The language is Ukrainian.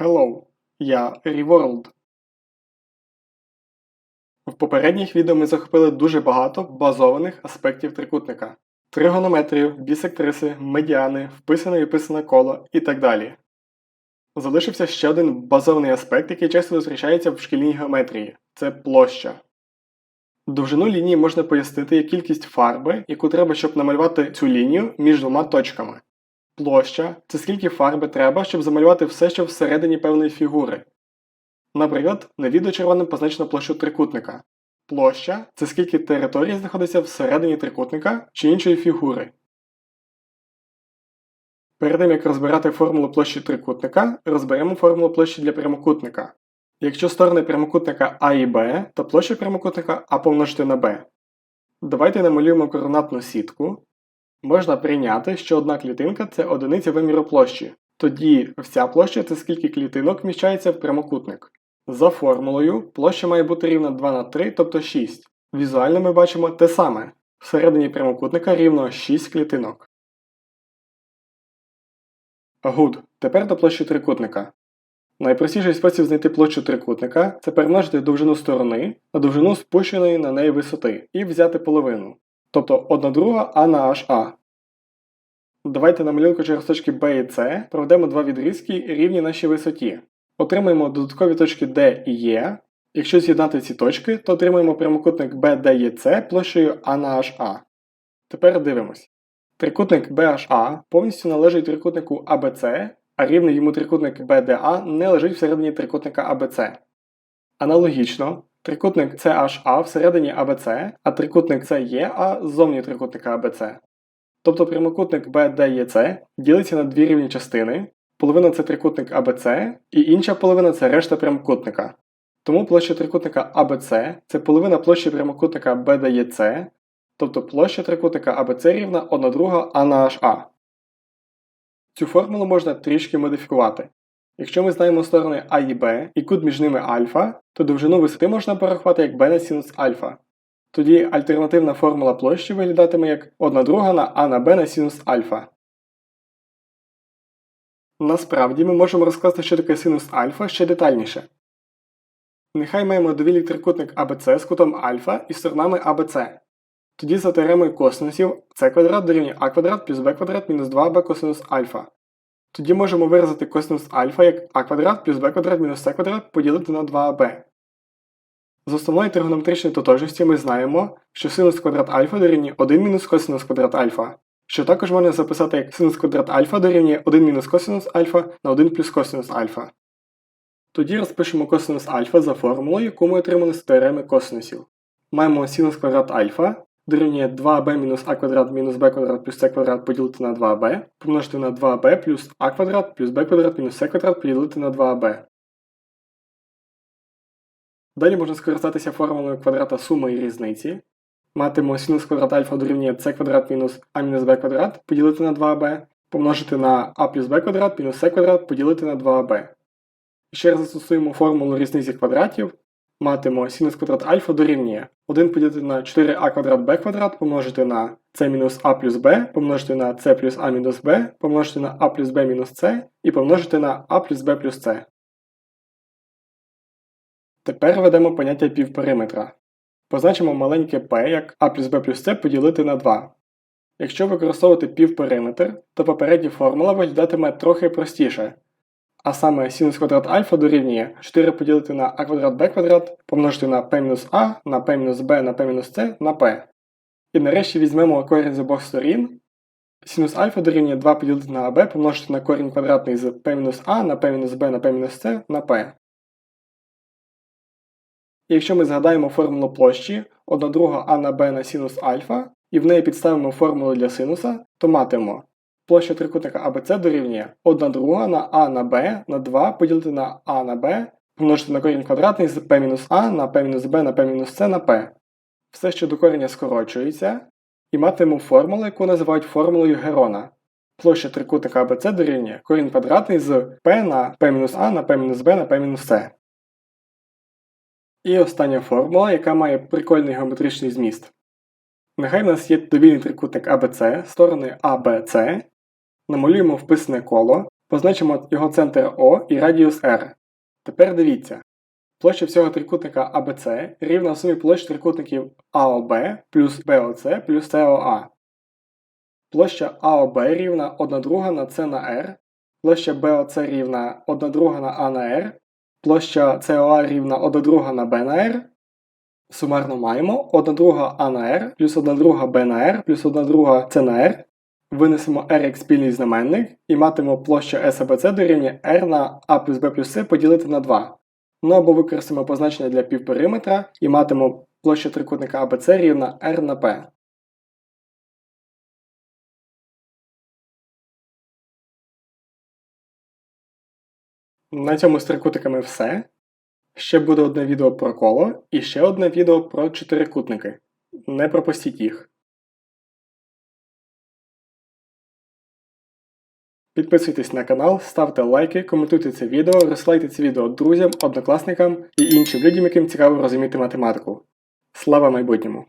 Hello, я Reworld. В попередніх відео ми захопили дуже багато базованих аспектів трикутника: тригонометрію, бісектриси, медіани, вписане і вписане коло і так далі. Залишився ще один базований аспект, який часто зустрічається в шкільній геометрії це площа. Довжину лінії можна пояснити як кількість фарби, яку треба, щоб намалювати цю лінію між двома точками. Площа це скільки фарби треба, щоб замалювати все, що всередині певної фігури. Наприклад, на відео червоним позначено площу трикутника. Площа це скільки території знаходиться всередині трикутника чи іншої фігури. Перед тим як розбирати формулу площі трикутника, розберемо формулу площі для прямокутника. Якщо сторони прямокутника А і Б, то площа прямокутника А помножити на Б. Давайте намалюємо координатну сітку. Можна прийняти, що одна клітинка це одиниця виміру площі. Тоді вся площа це скільки клітинок вміщається в прямокутник. За формулою, площа має бути рівна 2 на 3, тобто 6. Візуально ми бачимо те саме. Всередині прямокутника рівно 6 клітинок. Good. Тепер до площі трикутника. Найпростіший спосіб знайти площу трикутника це перемножити довжину сторони на довжину спущеної на неї висоти і взяти половину. Тобто 1 друга А на HA. Давайте на малюнку через точки B і C проведемо два відрізки рівні нашій висоті. Отримаємо додаткові точки D і E. Якщо з'єднати ці точки, то отримаємо прямокутник BDEC площею А на HA. Тепер дивимось. Трикутник BHA повністю належить трикутнику ABC, а рівний йому трикутник BDA не лежить всередині трикутника ABC. Аналогічно, трикутник CHA всередині ABC, а трикутник CEA ззовні трикутника ABC. Тобто прямокутник BDEC ділиться на дві рівні частини. Половина це трикутник ABC, і інша половина це решта прямокутника. Тому площа трикутника ABC це половина площі прямокутника BDEC, тобто площа трикутника ABC рівна 1 друга А на HA. Цю формулу можна трішки модифікувати. Якщо ми знаємо сторони А і Б і кут між ними альфа, то довжину висоти можна порахувати як b на синус альфа. Тоді альтернативна формула площі виглядатиме як 1 друга на А на Б на синус альфа. Насправді ми можемо розкласти, що таке синус альфа ще детальніше. Нехай маємо довільний трикутник ABC з кутом альфа і сторонами ABC. Тоді за теоремою косинусів c квадрат дорівнює а квадрат плюс b квадрат мінус 2b косинус альфа. Тоді можемо виразити косинус альфа як а квадрат плюс b квадрат мінус c квадрат поділити на 2ab. З основної тригонометричної тотожності ми знаємо, що синус квадрат альфа дорівнює 1 мінус косинус квадрат альфа, що також можна записати як синус квадрат альфа дорівнює 1 мінус косинус альфа на 1 плюс косинус альфа. Тоді розпишемо косинус альфа за формулою, яку ми отримали з теореми косинусів. Маємо синус квадрат альфа дорівнює 2b мінус а квадрат мінус b квадрат плюс c квадрат поділити на 2b, помножити на 2b плюс а квадрат плюс b квадрат мінус c квадрат поділити на 2b. Далі можна скористатися формулою квадрата суми і різниці. Матимемо синус квадрат альфа дорівнює c квадрат мінус а мінус b квадрат поділити на 2b, помножити на а плюс b квадрат мінус c квадрат поділити на 2b. Ще раз застосуємо формулу різниці квадратів. Матимемо синус квадрат альфа дорівнює 1 поділити на 4а квадрат b квадрат помножити на c мінус а плюс b, помножити на c плюс а мінус b, помножити на а плюс b мінус c і помножити на а плюс b плюс c. Тепер ведемо поняття півпериметра. Позначимо маленьке p як а плюс b плюс c поділити на 2. Якщо використовувати півпериметр, то попередня формула виглядатиме трохи простіше. А саме синус квадрат альфа дорівнює 4 поділити на а квадрат b квадрат помножити на p мінус а на p мінус b на p мінус c на p. І нарешті візьмемо корінь з обох сторін. Синус альфа дорівнює 2 поділити на аб помножити на корінь квадратний з p мінус а на p мінус b на p мінус c на p. І якщо ми згадаємо формулу площі 1 друга а на b на синус альфа, і в неї підставимо формулу для синуса, то матимемо площа трикутника ABC дорівнює 1 друга на а на b на 2 поділити на а на b, помножити на корінь квадратний з p мінус а на p мінус b на p мінус c на p. Все, що до корення скорочується, і матимемо формулу, яку називають формулою Герона. Площа трикутника ABC дорівнює корінь квадратний з p на p мінус а на p мінус b на p мінус c. І остання формула, яка має прикольний геометричний зміст. Нехай в нас є довільний трикутник ABC, сторони ABC, намалюємо вписане коло, Позначимо його центр О і радіус R. Тепер дивіться. Площа всього трикутника ABC рівна сумі площ трикутників АОБ плюс БОЦ плюс СОА. Площа АОБ рівна 1 друга на С на R, площа БОЦ рівна 1 друга на А на R, площа СОА рівна 1 друга на Б на R. Сумарно маємо 1 друга А на R плюс 1 друга Б на R плюс 1 друга С на R. Винесемо R як спільний знаменник і матимемо площа SABC дорівнює R на A плюс B плюс C поділити на 2. Ну або використаємо позначення для півпериметра і матимемо площа трикутника ABC рівна R на P. На цьому з трикутниками все. Ще буде одне відео про коло і ще одне відео про чотирикутники. Не пропустіть їх. Підписуйтесь на канал, ставте лайки, коментуйте це відео, розсилайте це відео друзям, однокласникам і іншим людям, яким цікаво розуміти математику. Слава майбутньому!